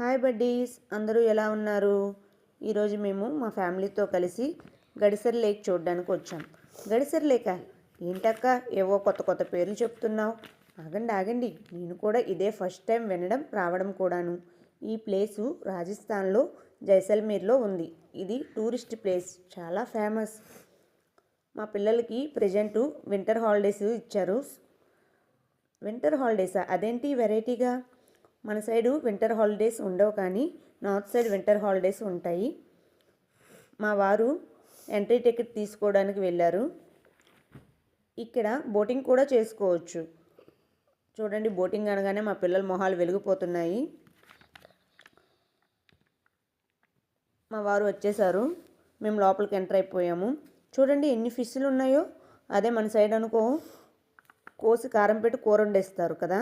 Hi buddies అందరూ ఎలా ఉన్నారు? ఈరోజు మేము మా ఫ్యామిలీతో కలిసి గడిసర్ లేక్ చూడడానికి వచ్చాం. గడిసర్ లేక ఏంటక్క ఏవో కొత్త కొత్త పేర్లు చెప్తున్నావు? ఆగండి ఆగండి. నేను కూడా ఇదే ఫస్ట్ టైం వినడం రావడం కూడాను. ఈ ప్లేసు రాజస్థాన్లో జైసల్మీర్లో ఉంది. ఇది టూరిస్ట్ ప్లేస్ చాలా ఫేమస్. మా పిల్లలకి ప్రజెంటు వింటర్ హాలిడేస్ ఇచ్చారు. వింటర్ హాలిడేసా? అదేంటి వెరైటీగా? మన సైడు వింటర్ హాలిడేస్ ఉండవు కానీ నార్త్ సైడ్ వింటర్ హాలిడేస్ ఉంటాయి. మా వారు ఎంట్రీ టికెట్ తీసుకోవడానికి వెళ్ళారు. ఇక్కడ బోటింగ్ కూడా చేసుకోవచ్చు. చూడండి బోటింగ్ అనగానే మా పిల్లల మొహాలు వెలిగిపోతున్నాయి. మా వారు వచ్చేసారు. మేము లోపలికి ఎంటర్ అయిపోయాము. చూడండి ఎన్ని ఫిష్లు ఉన్నాయో. అదే మన సైడ్ అనుకో కోసి కారం పెట్టి కూర వండేస్తారు కదా.